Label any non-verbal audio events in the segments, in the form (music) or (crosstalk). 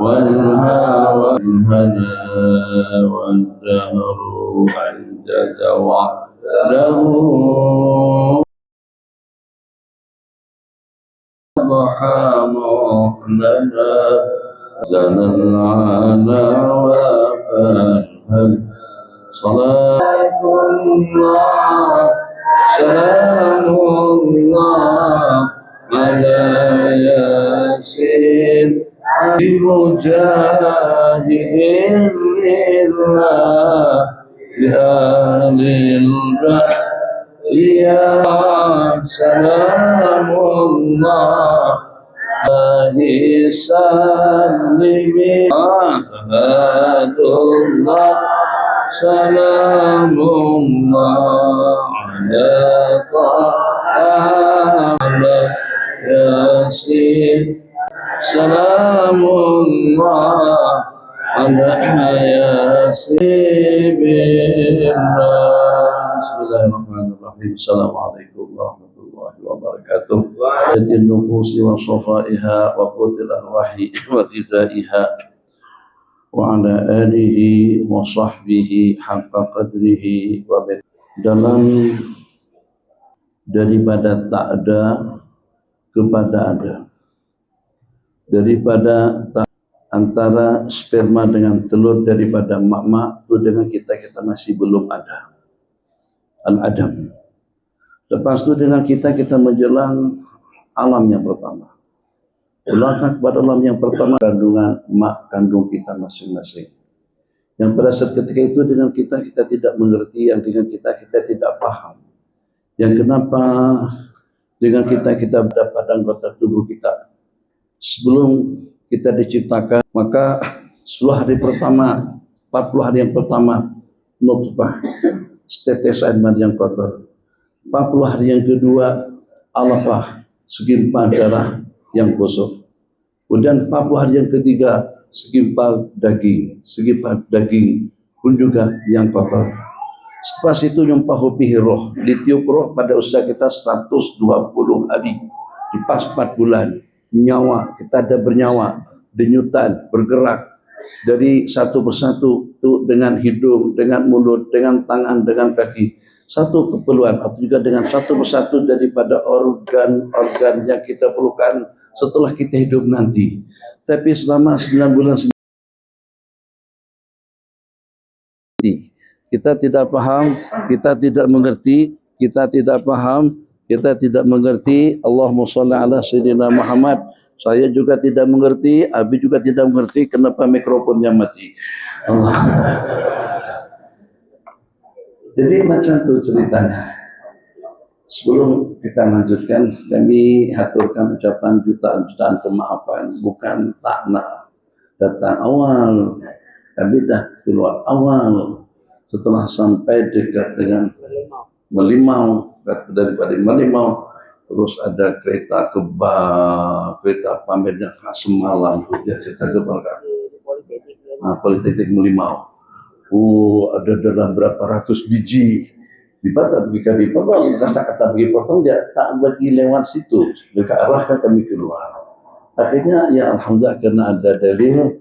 والهوى والهدى والدهر أنجز وحده ضحى مهلنا زن العنا وفاها صلاة الله سلام الله على ياسين بمجاهد لله لأهل البحر يا سلام الله عليه سلم صلاة الله سلام الله على طه على ياسين. Bismillahirrahmanirrahim. Assalamualaikum warahmatullahi wabarakatuh. Jadi nufusi wa sofaiha wa qutil arwahi wa ghidaiha wa ala alihi wa sahbihi haqqa qadrihi wa bid. Dalam daripada tak ada kepada ada. Daripada tak antara sperma dengan telur daripada mak itu dengan kita kita masih belum ada al-adam lepas itu dengan kita kita menjelang alam yang pertama Ulangkan kepada alam yang pertama kandungan mak kandung kita masing-masing. Yang pada saat ketika itu dengan kita kita tidak mengerti, yang dengan kita kita tidak paham. Yang kenapa dengan kita kita pada anggota tubuh kita sebelum kita diciptakan maka 10 hari pertama 40 hari yang pertama nutfah setetes air mani yang kotor 40 hari yang kedua alafah segimpal darah yang busuk. Kemudian 40 hari yang ketiga segimpal daging, segimpal daging pun juga yang kotor. Setelah itu nyumpah hupihi roh, ditiup roh pada usia kita 120 hari. Di pas 4 bulan, nyawa, kita ada bernyawa, denyutan, bergerak, dari satu persatu itu dengan hidung, dengan mulut, dengan tangan, dengan kaki satu keperluan atau juga dengan satu persatu daripada organ-organ yang kita perlukan setelah kita hidup nanti. Tapi selama 9 bulan kita tidak paham, kita tidak mengerti, kita tidak paham, kita tidak mengerti. Allahumma salli ala sayyidina Muhammad. Saya juga tidak mengerti, Abi juga tidak mengerti kenapa mikrofonnya mati. Allah. Jadi macam itu ceritanya. Sebelum kita lanjutkan, kami haturkan ucapan jutaan-jutaan kemaafan, bukan takna datang awal, kami dah keluar awal. Setelah sampai dekat dengan Melimau, daripada Melimau, terus ada kereta kebal, kereta pamernya khas semalam, ya kereta kebal kan. Nah, Politeknik Melimau. Oh, ada dalam berapa ratus biji. Dipotong, jika dipotong, kata kata bagi potong, dia tak bagi lewat situ, mereka arahkan kami keluar. Akhirnya, ya Alhamdulillah, karena ada dalil,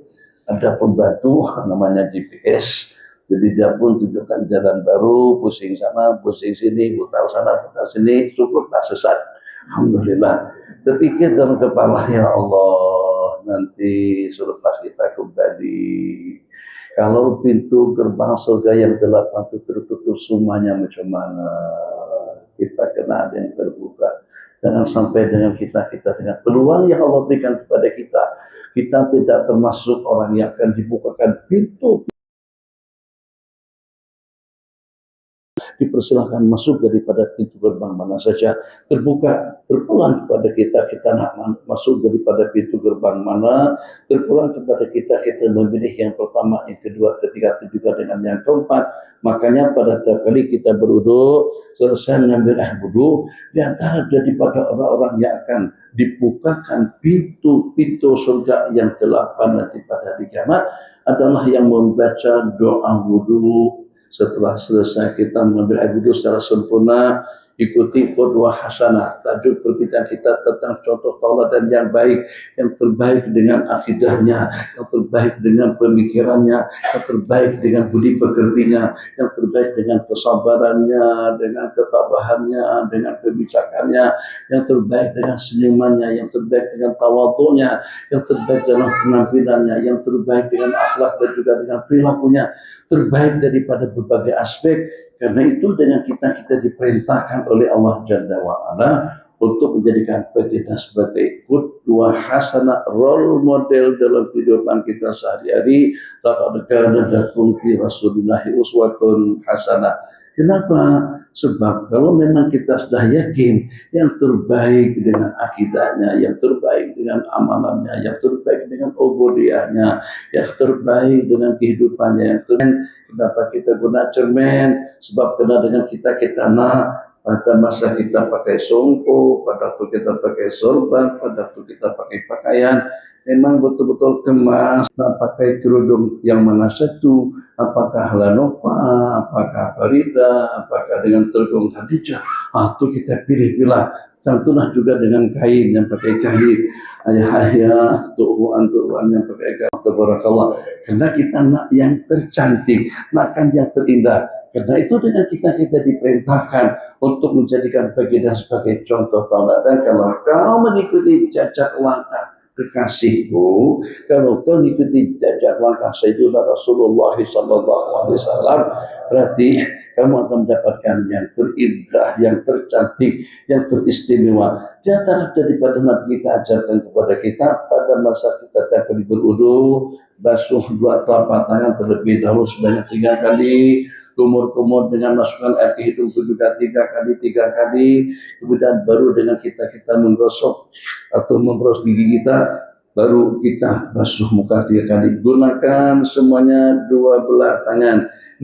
ada pembantu, (laughs) namanya GPS, jadi dia pun tunjukkan jalan baru, pusing sana, pusing sini, putar sana, putar sini, syukur tak sesat. Alhamdulillah. Terpikir dalam kepala, ya Allah, nanti selepas kita kembali kalau pintu gerbang surga yang delapan itu tertutup semuanya macam mana? Kita kena ada yang terbuka. Jangan sampai dengan kita, kita dengan peluang yang Allah berikan kepada kita. Kita tidak termasuk orang yang akan dibukakan pintu dipersilahkan masuk daripada pintu gerbang mana saja. Terbuka terpulang kepada kita kita nak masuk daripada pintu gerbang mana. Terpulang kepada kita kita memilih yang pertama yang kedua ketiga itu juga dengan yang keempat. Makanya pada setiap kali kita beruduk selesai mengambil air wudhu di antara daripada orang-orang yang akan dibukakan pintu-pintu surga yang delapan nanti pada hari kiamat adalah yang membaca doa wudhu setelah selesai kita mengambil air wudhu secara sempurna, ikuti qudwah hasanah tajuk perbincangan kita tentang contoh tauladan yang baik yang terbaik dengan akidahnya yang terbaik dengan pemikirannya yang terbaik dengan budi pekertinya yang terbaik dengan kesabarannya dengan ketabahannya dengan kebijakannya yang terbaik dengan senyumannya yang terbaik dengan tawadhunya yang terbaik dalam penampilannya yang terbaik dengan akhlak dan juga dengan perilakunya terbaik daripada berbagai aspek karena itu dengan kita kita diperintahkan oleh Allah Jalla wa'ala untuk menjadikan kita sebagai dua hasanah role model dalam kehidupan kita sehari-hari. Laqad kana lakum fi Rasulillahi uswatun hasanah. Kenapa? Sebab kalau memang kita sudah yakin yang terbaik dengan akidahnya, yang terbaik dengan amalannya, yang terbaik dengan obodiahnya, yang terbaik dengan kehidupannya, yang terbaik kenapa kita guna cermin? Sebab kena dengan kita kita nak pada masa kita pakai songko, pada waktu kita pakai sorban, pada waktu kita pakai pakaian, memang betul-betul kemas, nak pakai kerudung yang mana satu, apakah Lanopa, apakah Farida, apakah dengan tergung Khadijah, ah, itu kita pilih-pilih. Tentulah juga dengan kain yang pakai kain, ayah-ayah, tuhan-tuhan yang pakai kain, tabarakallah. Karena kita nak yang tercantik, nakkan yang terindah. Karena itu dengan kita kita diperintahkan untuk menjadikan baginda sebagai contoh tauladan kalau kau mengikuti jejak langkah kekasihku kalau kau ikuti langkah Sayyidina Rasulullah sallallahu alaihi wasallam berarti kamu akan mendapatkan yang terindah, yang tercantik, yang teristimewa. Di antara daripada Nabi kita ajarkan kepada kita pada masa kita kali berudu, basuh dua telapak tangan terlebih dahulu sebanyak tiga kali, kumur-kumur dengan masukkan air ke hidung itu juga tiga kali tiga kali kemudian baru dengan kita kita menggosok atau membros gigi kita baru kita basuh muka tiga kali. Gunakan semuanya dua belah tangan